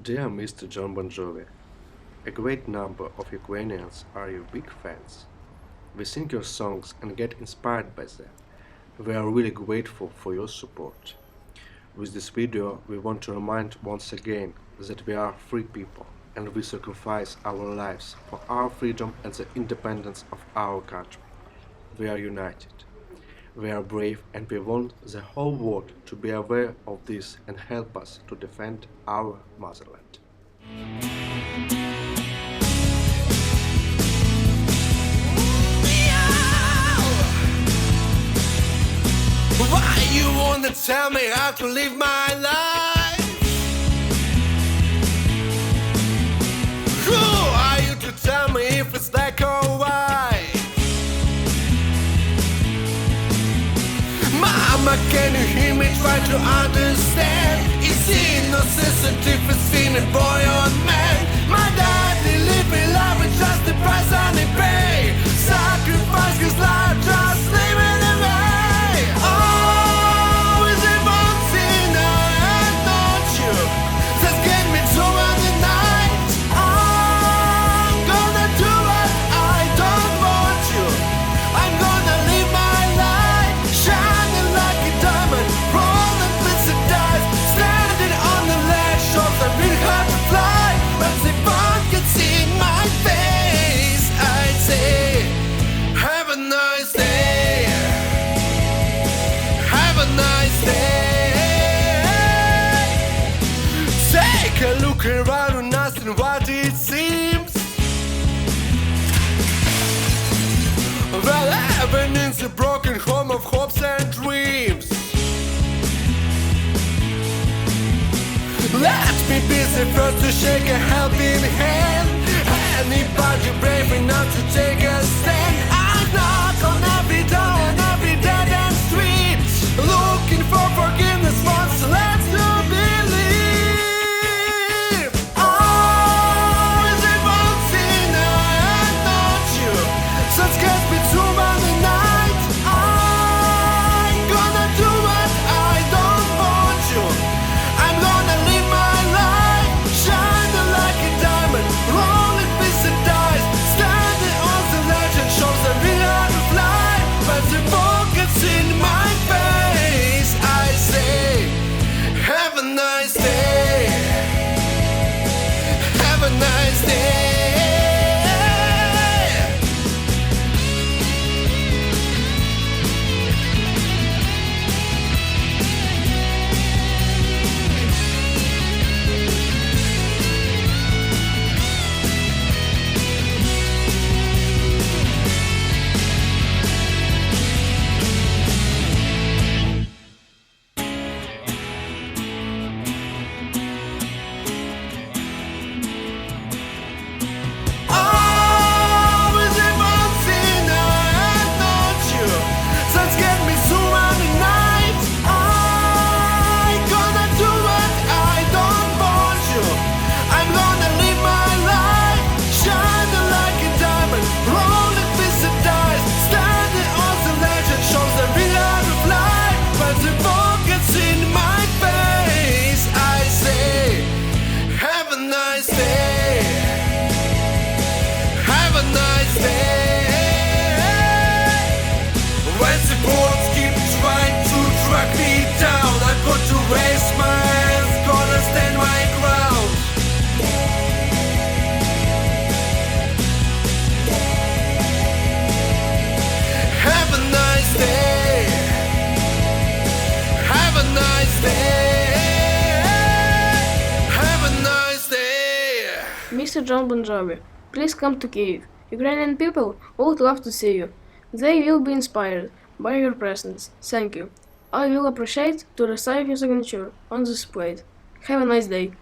Dear Mr. John Bon Jovi, a great number of Ukrainians are your big fans. We sing your songs and get inspired by them. We are really grateful for your support. With this video, we want to remind once again that we are free people and we sacrifice our lives for our freedom and the independence of our country. We are united. We are brave and we want the whole world to be aware of this and help us to defend our motherland. Why you wanna tell me how to live my life? Mama, can you hear me try to understand? It's feeling Let me be the first to shake a helping hand. Anybody brave enough to take a stand? I knock on every door Mr. John Bon Jovi, please come to Kiev. Ukrainian people would love to see you. They will be inspired by your presence. Thank you. I will appreciate to receive your signature on this plate. Have a nice day.